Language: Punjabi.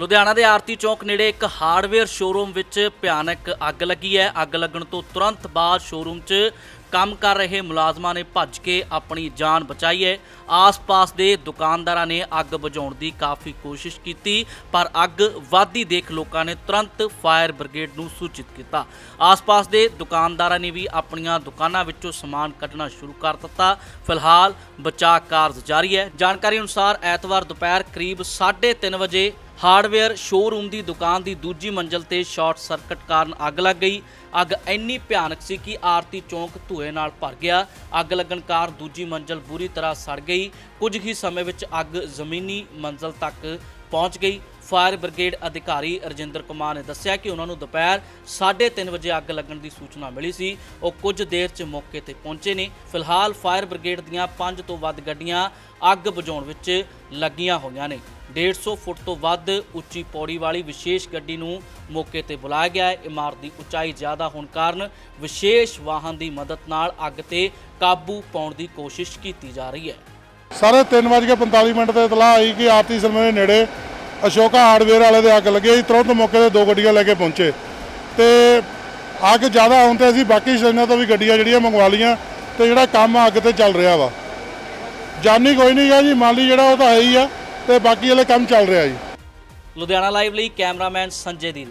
ਲੁਧਿਆਣਾ ਦੇ ਆਰਤੀ ਚੌਕ ਨੇੜੇ ਇੱਕ ਹਾਰਡਵੇਅਰ ਸ਼ੋਰੂਮ ਵਿੱਚ ਭਿਆਨਕ ਅੱਗ ਲੱਗੀ ਹੈ। ਅੱਗ ਲੱਗਣ ਤੋਂ ਤੁਰੰਤ ਬਾਅਦ ਸ਼ੋਰੂਮ 'ਚ ਕੰਮ ਕਰ ਰਹੇ ਮੁਲਾਜ਼ਮਾਂ ਨੇ ਭੱਜ ਕੇ ਆਪਣੀ ਜਾਨ ਬਚਾਈ ਹੈ। ਆਸ-ਪਾਸ ਦੇ ਦੁਕਾਨਦਾਰਾਂ ਨੇ ਅੱਗ ਬੁਝਾਉਣ ਦੀ ਕਾਫੀ ਕੋਸ਼ਿਸ਼ ਕੀਤੀ, ਪਰ ਅੱਗ ਵੱਧਦੀ ਦੇਖ ਲੋਕਾਂ ਨੇ ਤੁਰੰਤ ਫਾਇਰ ਬ੍ਰਿਗੇਡ ਨੂੰ ਸੂਚਿਤ ਕੀਤਾ। ਆਸ-ਪਾਸ ਦੇ ਦੁਕਾਨਦਾਰਾਂ ਨੇ ਵੀ ਆਪਣੀਆਂ ਦੁਕਾਨਾਂ ਵਿੱਚੋਂ ਸਮਾਨ ਕੱਢਣਾ ਸ਼ੁਰੂ ਕਰ ਦਿੱਤਾ। ਫਿਲਹਾਲ ਬਚਾਅ ਕਾਰਜ ਜਾਰੀ ਹੈ। ਜਾਣਕਾਰੀ ਅਨੁਸਾਰ ਐਤਵਾਰ ਦੁਪਹਿਰ ਕਰੀਬ 3:30 ਵਜੇ ਹਾਰਡਵੇਅਰ ਸ਼ੋਰੂਮ ਦੀ ਦੁਕਾਨ ਦੀ ਦੂਜੀ ਮੰਜ਼ਲ ਤੇ ਸ਼ਾਰਟ ਸਰਕਟ ਕਾਰਨ ਅੱਗ ਲੱਗ ਗਈ। ਅੱਗ ਇੰਨੀ ਭਿਆਨਕ ਸੀ ਕਿ ਆਰਤੀ ਚੌਂਕ ਧੂਏ ਨਾਲ ਭਰ ਗਿਆ। ਅੱਗ ਲੱਗਣ ਕਾਰਨ ਦੂਜੀ ਮੰਜ਼ਲ ਬੁਰੀ ਤਰ੍ਹਾਂ ਸੜ ਗਈ। ਕੁਝ ਹੀ ਸਮੇਂ ਵਿੱਚ ਅੱਗ ਜ਼ਮੀਨੀ ਮੰਜ਼ਲ ਤੱਕ ਪਹੁੰਚ ਗਈ। ਫਾਇਰ ਬ੍ਰਿਗੇਡ ਅਧਿਕਾਰੀ ਰਜਿੰਦਰ ਕੁਮਾਰ ਨੇ ਦੱਸਿਆ ਕਿ ਉਹਨਾਂ ਨੂੰ ਦੁਪਹਿਰ 3:30 ਵਜੇ ਅੱਗ ਲੱਗਣ ਦੀ ਸੂਚਨਾ ਮਿਲੀ ਸੀ। ਉਹ ਕੁਝ ਦੇਰ 'ਚ ਮੌਕੇ ਤੇ ਪਹੁੰਚੇ ਨੇ। ਫਿਲਹਾਲ ਫਾਇਰ ਬ੍ਰਿਗੇਡ ਦੀਆਂ 5 ਤੋਂ ਵੱਧ ਗੱਡੀਆਂ ਅੱਗ ਬੁਝਾਉਣ ਵਿੱਚ ਲੱਗੀਆਂ ਹੋਈਆਂ ਨੇ। 150 ਫੁੱਟ ਤੋਂ ਵੱਧ ਉੱਚੀ ਪੌੜੀ ਵਾਲੀ ਵਿਸ਼ੇਸ਼ ਗੱਡੀ ਨੂੰ ਮੌਕੇ ਤੇ ਬੁਲਾਇਆ ਗਿਆ ਹੈ। ਇਮਾਰਤ ਦੀ ਉਚਾਈ ਜ਼ਿਆਦਾ ਹੋਣ ਕਾਰਨ ਵਿਸ਼ੇਸ਼ ਵਾਹਨ ਦੀ ਮਦਦ ਨਾਲ ਅੱਗ ਤੇ ਕਾਬੂ ਪਾਉਣ ਦੀ ਕੋਸ਼ਿਸ਼ ਕੀਤੀ ਜਾ ਰਹੀ ਹੈ। ਸਾਰੇ 3:45 ਮਿੰਟ ਤੇ ਇਤਲਾਹ ਆਈ ਕਿ ਆਰਤੀ ਸਿਨੇਮਾ ਦੇ ਨੇੜੇ ਅਸ਼ੋਕਾ ਹਾਰਡਵੇਅਰ ਵਾਲੇ ਦੇ ਅੱਗ ਲੱਗੀ ਅਸੀਂ ਤੁਰੰਤ ਮੌਕੇ ਤੇ ਦੋ ਗੱਡੀਆਂ ਲੈ ਕੇ ਪਹੁੰਚੇ ਤੇ ਅੱਗ ਜ਼ਿਆਦਾ ਹੋਣ ਤੇ ਅਸੀਂ ਬਾਕੀ ਸਟੇਸ਼ਨਾਂ ਤੋਂ ਵੀ ਗੱਡੀਆਂ ਜਿਹੜੀਆਂ ਮੰਗਵਾ ਲਈਆਂ ਤੇ ਜਿਹੜਾ ਕੰਮ ਅੱਗ ਤੇ ਚੱਲ ਰਿਹਾ ਵਾ। ਜਾਨੀ ਕੋਈ ਨਹੀਂ ਗਾ ਜੀ ਮਾਲੀ ਜਿਹੜਾ ਉਹ ਤਾਂ ਹੈ ਹੀ ਆ। ਤੇ ਬਾਕੀ ਵਾਲੇ ਕੰਮ ਚੱਲ ਰਿਹਾ ਜੀ। ਲੁਧਿਆਣਾ ਲਾਈਵ ਲਈ ਕੈਮਰਾਮੈਨ ਸੰਜੇ ਦੀ